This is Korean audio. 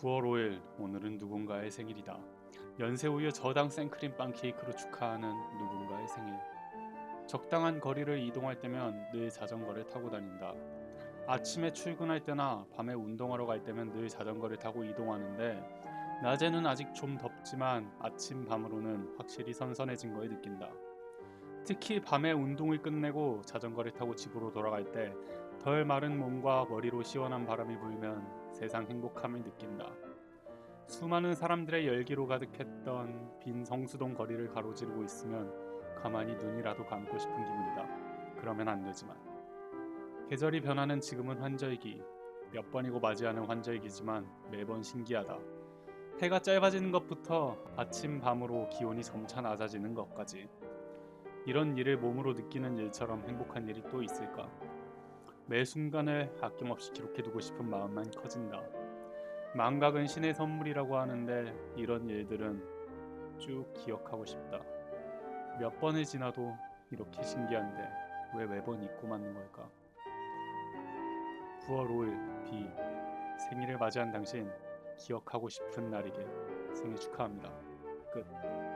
9월 5일 오늘은 누군가의 생일이다. 연세 우유 저당 생크림 빵 케이크로 축하하는 누군가의 생일. 적당한 거리를 이동할 때면 늘 자전거를 타고 다닌다. 아침에 출근할 때나 밤에 운동하러 갈 때면 늘 자전거를 타고 이동하는데 낮에는 아직 좀 덥지만 아침 밤으로는 확실히 선선해진 걸 느낀다. 특히 밤에 운동을 끝내고 자전거를 타고 집으로 돌아갈 때 덜 마른 몸과 머리로 시원한 바람이 불면 세상 행복함을 느낀다. 수많은 사람들의 열기로 가득했던 빈 성수동 거리를 가로지르고 있으면 가만히 눈이라도 감고 싶은 기분이다. 그러면 안 되지만 계절이 변하는 지금은 환절기 몇 번이고 맞이하는 환절기지만 매번 신기하다. 해가 짧아지는 것부터 아침 밤으로 기온이 점차 낮아지는 것까지 이런 일을 몸으로 느끼는 일처럼 행복한 일이 또 있을까? 매 순간을 아낌없이 기록해두고 싶은 마음만 커진다. 망각은 신의 선물이라고 하는데 이런 일들은 쭉 기억하고 싶다. 몇 번을 지나도 이렇게 신기한데 왜 매번 잊고 맞는 걸까? 9월 5일 비 생일을 맞이한 당신 기억하고 싶은 날이길 생일 축하합니다. 끝.